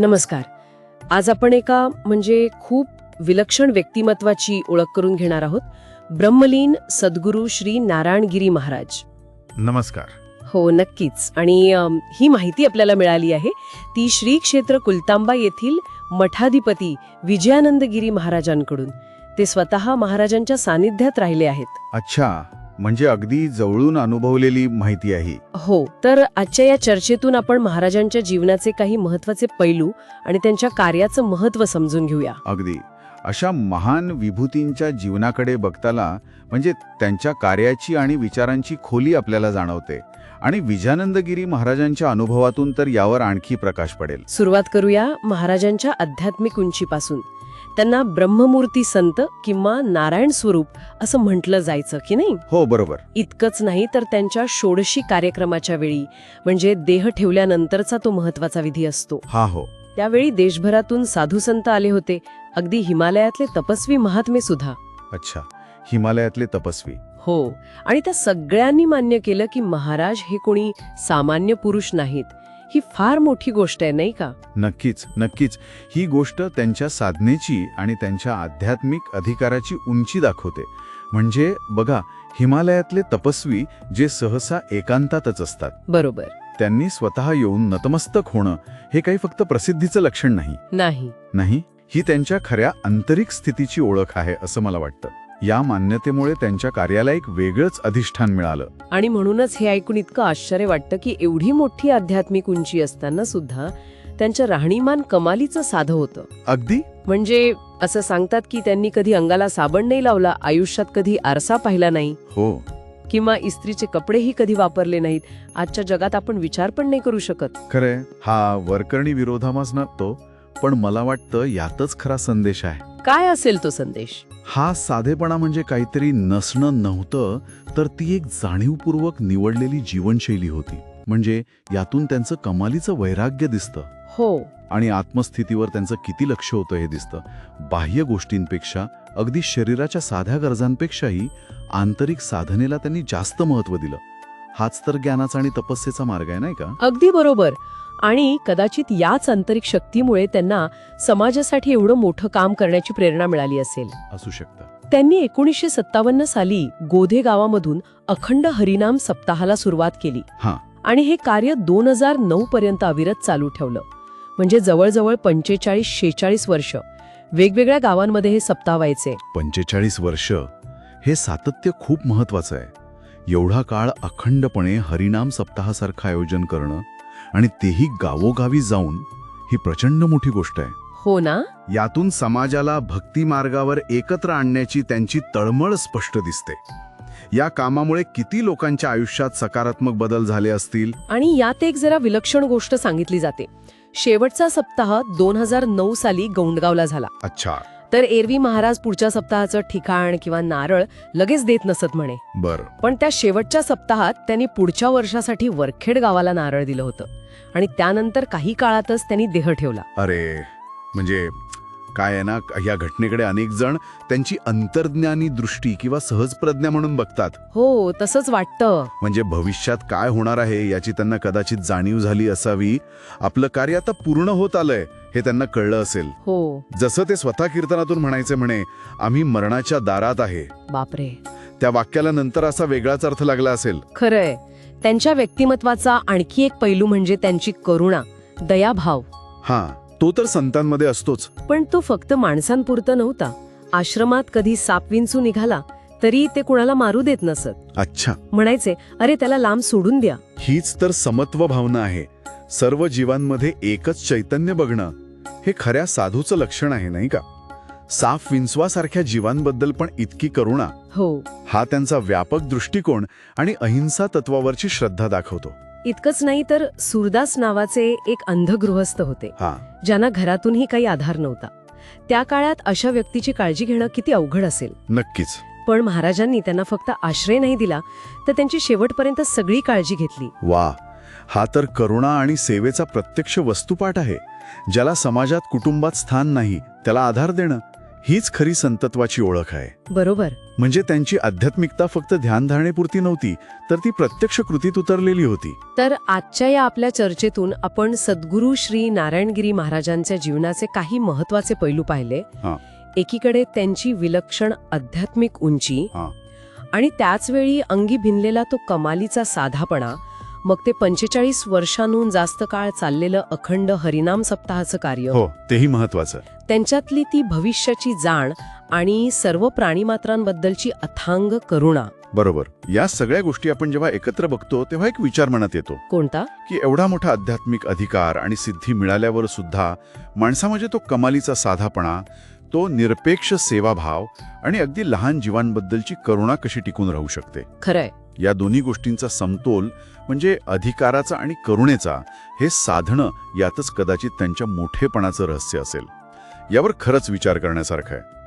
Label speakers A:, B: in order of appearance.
A: नमस्कार. आज आपण एका म्हणजे खूप विलक्षण व्यक्तिमत्वाची ओळख करून घेणार आहोत. ब्रह्मलीन सद्गुरू श्री नारायणगिरी महाराज.
B: नमस्कार.
A: हो नक्कीच. आणि अम, ही माहिती आपल्याला मिळाली आहे. ती श्री क्षेत्र कुलतांबा येथील मठाधिपती विजयानंदगिरी महाराजांकडून. ते स्वतः महाराजांच्या सानिध्यात राहिले आहेत.
B: अच्छा. म्हणजे अगदी जवळून अनुभवलेली माहिती आहे.
A: हो तर आजच्या या चर्चेतून आपण महाराजांच्या जीवनाचे काही महत्त्वाचे पैलू आणि त्यांच्या कार्याचं महत्त्व समजून घेऊया.
B: अगदी. अशा महान विभूतींच्या जीवनाकडे बघताना म्हणजे त्यांच्या कार्याची आणि विचारांची खोली आपल्याला जाणवते. आणि विजयानंदगिरी महाराजांच्या अनुभवातून तर यावर आणखी प्रकाश पडेल.
A: सुरुवात करूया महाराजांच्या आध्यात्मिक उंचीपासून. त्यांना ब्रह्ममूर्ती संत किंवा नारायण स्वरूप असं म्हटलं जायचं की नाही?
B: हो बरोबर.
A: इतकंच नाही तर त्यांच्या षोडशी कार्यक्रमाच्या वेळी म्हणजे देह ठेवल्यानंतरचा तो महत्त्वाचा विधी असतो.
B: हा हो.
A: त्यावेळी देशभरातून साधू संत आले होते. अगदी हिमालयातले तपस्वी महात्मे सुद्धा.
B: अच्छा. हिमालयातले तपस्वी.
A: हो. आणि त्या सगळ्यांनी मान्य केलं की महाराज हे कोणी सामान्य पुरुष नाहीत. ही फार मोठी गोष्ट आहे नाही का?
B: नक्कीच नक्कीच. ही गोष्ट त्यांच्या साधनेची आणि त्यांच्या आध्यात्मिक अधिकाराची उंची दाखवते. म्हणजे बघा हिमालयातले तपस्वी जे सहसा एकांतातच असतात.
A: बरोबर.
B: त्यांनी स्वतः येऊन नतमस्तक होणं हे काही फक्त प्रसिद्धीचं लक्षण नाही.
A: नाही.
B: नाही? ही त्यांच्या खऱ्या आंतरिक स्थितीची ओळख आहे असं मला वाटतं. या मान्यतेमुळे त्यांच्या कार्याला एक वेगळंच अधिष्ठान मिळालं.
A: आणि म्हणूनच हे ऐकून इतकं आश्चर्य वाटतं की एवढी मोठी आध्यात्मिक उंची असताना सुद्धा त्यांचं राहणीमान कमालीचं साधं होतं.
B: अगदी?
A: म्हणजे असं सांगतात की त्यांनी कधी अंगाला साबण नाही लावला आयुष्यात कधी आरसा पाहिला नाही.
B: हो.
A: किंवा इस्त्रीचे कपडेही कधी वापरले नाहीत. आजच्या जगात आपण विचार पण नाही करू शकत.
B: खरंय. हा वरकरणी विरोधामाच नसतो. पण मला वाटतं यातच खरा संदेश आहे.
A: काय असेल तो संदेश?
B: हा साधेपणा म्हणजे काहीतरी नसणं नव्हतं तर ती एक जाणीवपूर्वक निवडलेली जीवनशैली होती. म्हणजे यातून त्यांचं कमालीचं वैराग्य दिसतं.
A: हो.
B: आणि आत्मस्थितीवर त्यांचं किती लक्ष होतं हे दिसतं. बाह्य गोष्टींपेक्षा अगदी शरीराच्या साध्या गरजांपेक्षाही आंतरिक साधनेला त्यांनी जास्त महत्त्व दिलं. हाच तर ज्ञानाचा आणि तपस्येचा मार्ग आहे नाही का?
A: अगदी बरोबर. आणि कदाचित याच आंतरिक शक्तीमुळे त्यांना समाजासाठी एवढं मोठं काम करण्याची प्रेरणा मिळाली असेल.
B: असू शकतं.
A: त्यांनी एकोणीसशे सत्तावन्न साली गोधे गावामधून अखंड हरिनाम सप्ताहाला सुरुवात केली.
B: हां.
A: आणि हे कार्य दोन हजार नऊ पर्यंत अविरत चालू ठेवलं. म्हणजे जवळजवळ पंचेचाळीस शेचाळीस वर्ष. वेगवेगळ्या गावांमध्ये हे सप्ताह व्हायचे
B: पंचेचाळीस वर्ष हे सातत्य खूप महत्वाचं आहे. एवढा काळ अखंडपणे हरिनाम सप्ताहासारखं आयोजन करणं आणि तेही गावोगावी जाऊन ही प्रचंड मोठी गोष्ट आहे.
A: हो ना?
B: यातून समाजाला भक्ती मार्गावर एकत्र आणण्याची त्यांची तळमळ स्पष्ट दिसते. या कामामुळे किती लोकांच्या आयुष्यात सकारात्मक बदल झाले असतील?
A: आणि यात एक जरा विलक्षण गोष्ट सांगितली जाते. शेवटचा सप्ताह दोन हजार नऊ साली गौंडगावला झाला.
B: अच्छा.
A: तर एरवी महाराज पुढच्या सप्ताहाचं ठिकाण किंवा नारळ लगेच देत नसत म्हणे.
B: बर.
A: पण त्या शेवटच्या सप्ताहात त्यांनी पुढच्या वर्षासाठी वरखेड गावाला नारळ दिलं होतं. आणि त्यानंतर काही काळातच त्यांनी देह ठेवला.
B: अरे म्हणजे काय आहे ना या घटनेकडे अनेक जण त्यांची अंतर्ज्ञानी दृष्टी किंवा सहज प्रज्ञा म्हणून बघतात.
A: हो तसंच वाटतं.
B: म्हणजे भविष्यात काय होणार आहे याची त्यांना कदाचित जाणीव झाली असावी. आपलं कार्य आता पूर्ण होत आलंय. हे त्यांना कळलं असेल.
A: हो.
B: जसं ते स्वतः कीर्तनातून म्हणायचे म्हणे आम्ही मरणाच्या दारात आहे.
A: बापरे.
B: त्या वाक्याला नंतर असा वेगळाच अर्थ लागला असेल.
A: खरंय. त्यांच्या व्यक्तिमत्वाचा आणखी एक पैलू म्हणजे त्यांची करुणा दयाभाव.
B: हा तो तर संतांमध्ये असतोच.
A: पण तो फक्त माणसांपुरतं नव्हता. आश्रमात कधी साप विंचू निघाला तरी ते कुणाला मारू देत नसत.
B: अच्छा.
A: म्हणायचे अरे त्याला लांब सोडून द्या.
B: हीच तर समत्व भावना आहे. सर्व जीवांमध्ये एकच चैतन्य बघणं. हे खऱ्या साधूचं लक्षण आहे नाही का? साफ विंचवासारख्या जीवांबद्दल पण इतकी करुणा.
A: हो.
B: हा त्यांचा व्यापक दृष्टिकोन आणि अहिंसा तत्वावरची श्रद्धा दाखवतो.
A: इतकंच नाही तर सुरदास नावाचे एक अंधगृहस्थ होते
B: हा.
A: ज्यांना घरातूनही काही आधार नव्हता. त्या काळात अशा व्यक्तीची काळजी घेणं किती अवघड असेल.
B: नक्कीच.
A: पण महाराजांनी त्यांना फक्त आश्रय नाही दिला तर त्यांची शेवटपर्यंत सगळी काळजी घेतली.
B: वा. हा तर करुणा आणि सेवेचा प्रत्यक्ष वस्तुपाठ आहे ज्याला समाजात कुटुंबात स्थान नाही त्याला आधार देणं हीच खरी संतत्वाची ओळख आहे
A: बरोबर
B: म्हणजे त्यांची आध्यात्मिकता फक्त ध्यानधारणेपुरती नव्हती तर ती प्रत्यक्ष कृतीत उतरलेली होती
A: तर आजच्या या आपल्या चर्चेतून आपण सद्गुरू श्री नारायणगिरी महाराजांच्या जीवनाचे काही महत्त्वाचे पैलू पाहिले. एकीकडे त्यांची विलक्षण आध्यात्मिक उंची. आणि त्याच वेळी अंगी भिनलेला तो कमालीचा साधापणा मग ते पंचेचाळीस वर्षांहून जास्त काळ चाललेलं अखंड हरिनाम सप्ताहाचं कार्य.
B: हो तेही महत्वाचं
A: त्यांच्यातली ती भविष्याची जाण आणि सर्व प्राणीमात्रांबद्दलची अथांग करुणा.
B: बरोबर. या सगळ्या गोष्टी आपण जेव्हा एकत्र बघतो तेव्हा एक विचार मनात येतो.
A: कोणता?
B: की एवढा मोठा आध्यात्मिक अधिकार आणि सिद्धी मिळाल्यावर सुद्धा माणसामध्ये तो कमालीचा साधापणा तो निरपेक्ष सेवाभाव आणि अगदी लहान जीवांबद्दलची करुणा कशी टिकून राहू शकते?
A: खरंय.
B: या दोन्ही गोष्टींचा समतोल म्हणजे अधिकाराचा आणि करुणेचा हे साधणं यातच कदाचित त्यांच्या मोठेपणाचं रहस्य असेल. यावर खरंच विचार करण्यासारखं आहे.